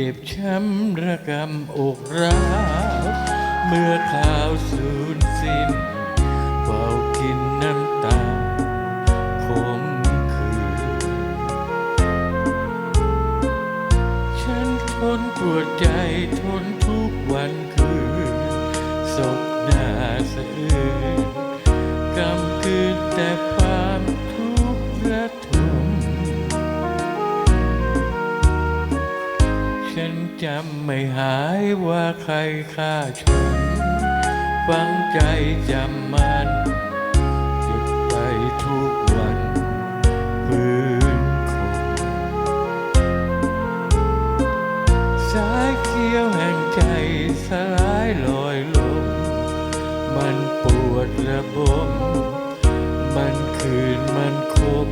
จ็บช้ำระกำอกร้าวเมื่อข่าวสูญสิ้นเฝ้ากินน้ำตาคมคืน ฉันทนปวดใจทนทุกวันคืนศกหน้าสะอื้น จำไม่หายว่าใครฆ่าฉัน ฟังใจจำมันเก็บไปทุกวันปืนคงสายเขียวแห่งใจสลายลอยลงมันปวดระบม มันคืนมันคม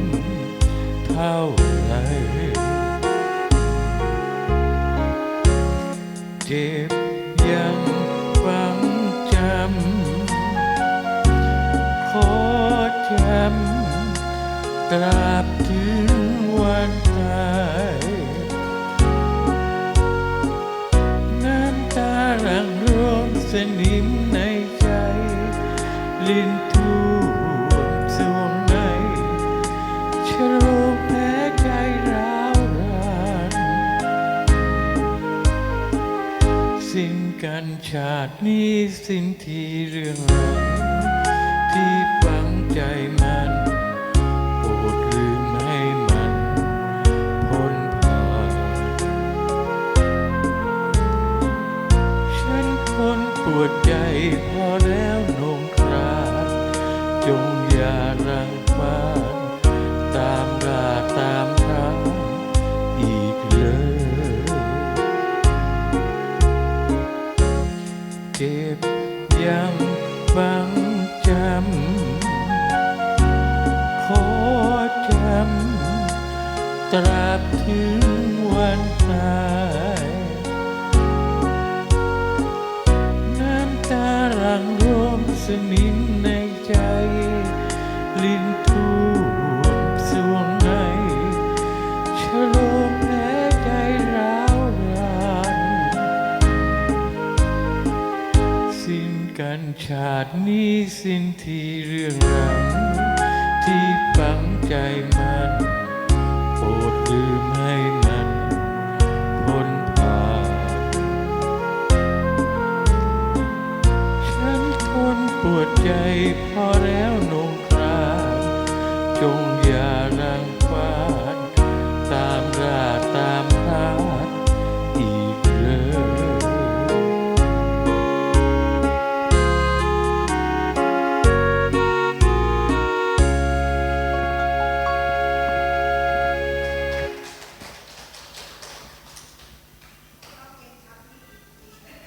เท่าไหร เจ็บยังฟังจำขอจำตราบถึงวันตายน้ำตาหลังรวมสนิมในใจ ลิ้น ชาตินี้สิ้นทีเรื่องราวที่ฝังใจมันโปรดลืมให้มันพ้นผ่านฉันทนปวดใจพอแล้วโนงครานจงอย่ารังควานตาม ตราบถึงวันตายน้ำตาหลังรวมสนิมในใจ ลิ้นท่มสวงในชะโลมแผลใจร้าวรานสิ้นกันชาตินี้สิ้นทีเรื่องรังที่ฝังใจ ใจพอแล้วโหนงครานจงอย่า